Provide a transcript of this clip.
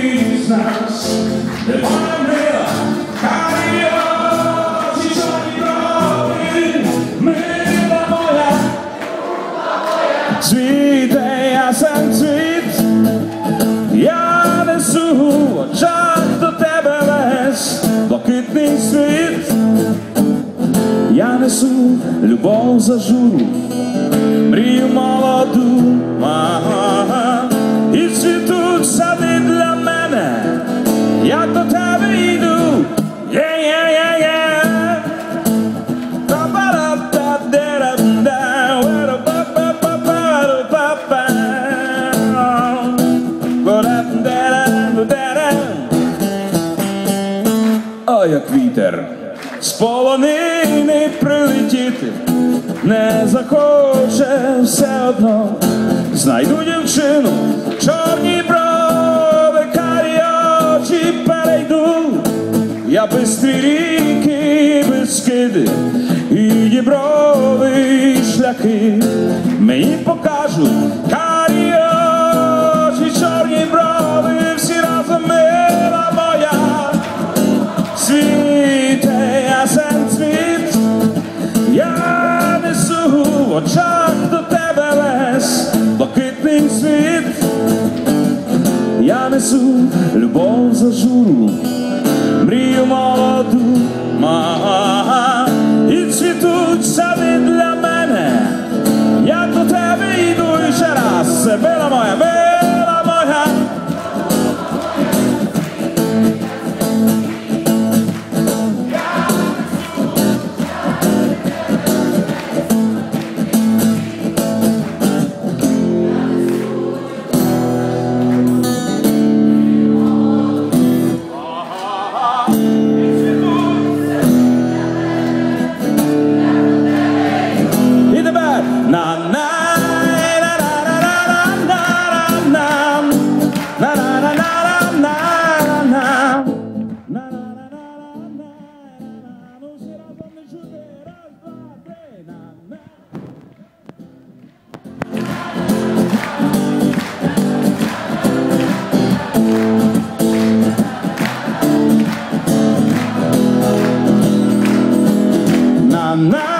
Jesus, the світ, я несу до тебе весь блакитний світ, я несу любов за журу, мрію молоду мага. Як вітер. З полонини прилетіти, не захоче все одно, знайду дівчину, чорні брови, карі очі перейду, я бистрі ріки, без скиди і діброви шляхи. Мені покажуть карі очі, чорні брови, всі разом мила очах до тебе весь блакитний світ, я несу любов за журу, мрію молоду, мага, і цвітуть сади для мене, я до тебе йду ще раз, це моя, I'm not